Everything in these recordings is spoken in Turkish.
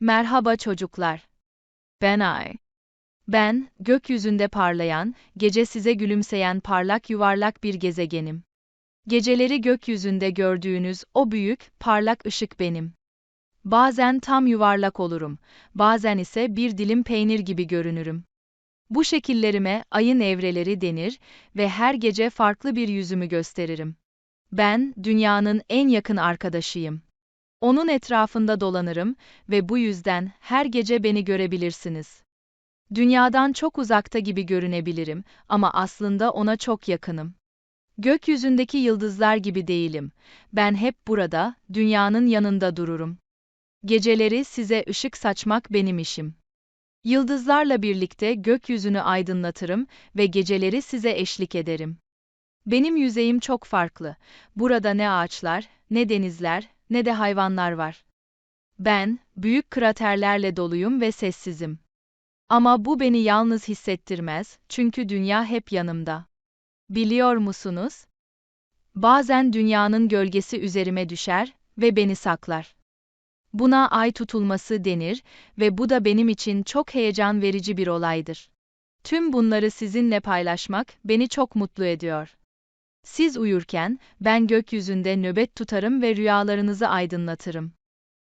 Merhaba çocuklar. Ben Ay. Ben, gökyüzünde parlayan, gece size gülümseyen parlak yuvarlak bir gezegenim. Geceleri gökyüzünde gördüğünüz o büyük, parlak ışık benim. Bazen tam yuvarlak olurum, bazen ise bir dilim peynir gibi görünürüm. Bu şekillerime ayın evreleri denir ve her gece farklı bir yüzümü gösteririm. Ben, dünyanın en yakın arkadaşıyım. Onun etrafında dolanırım ve bu yüzden her gece beni görebilirsiniz. Dünyadan çok uzakta gibi görünebilirim ama aslında ona çok yakınım. Gökyüzündeki yıldızlar gibi değilim. Ben hep burada, dünyanın yanında dururum. Geceleri size ışık saçmak benim işim. Yıldızlarla birlikte gökyüzünü aydınlatırım ve geceleri size eşlik ederim. Benim yüzeyim çok farklı. Burada ne ağaçlar, ne denizler, ne de hayvanlar var. Ben, büyük kraterlerle doluyum ve sessizim. Ama bu beni yalnız hissettirmez, çünkü dünya hep yanımda. Biliyor musunuz? Bazen dünyanın gölgesi üzerime düşer ve beni saklar. Buna ay tutulması denir ve bu da benim için çok heyecan verici bir olaydır. Tüm bunları sizinle paylaşmak beni çok mutlu ediyor. Siz uyurken ben gökyüzünde nöbet tutarım ve rüyalarınızı aydınlatırım.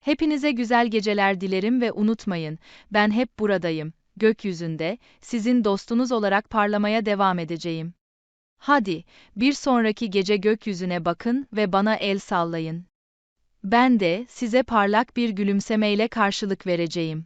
Hepinize güzel geceler dilerim ve unutmayın, ben hep buradayım, gökyüzünde, sizin dostunuz olarak parlamaya devam edeceğim. Hadi, bir sonraki gece gökyüzüne bakın ve bana el sallayın. Ben de size parlak bir gülümsemeyle karşılık vereceğim.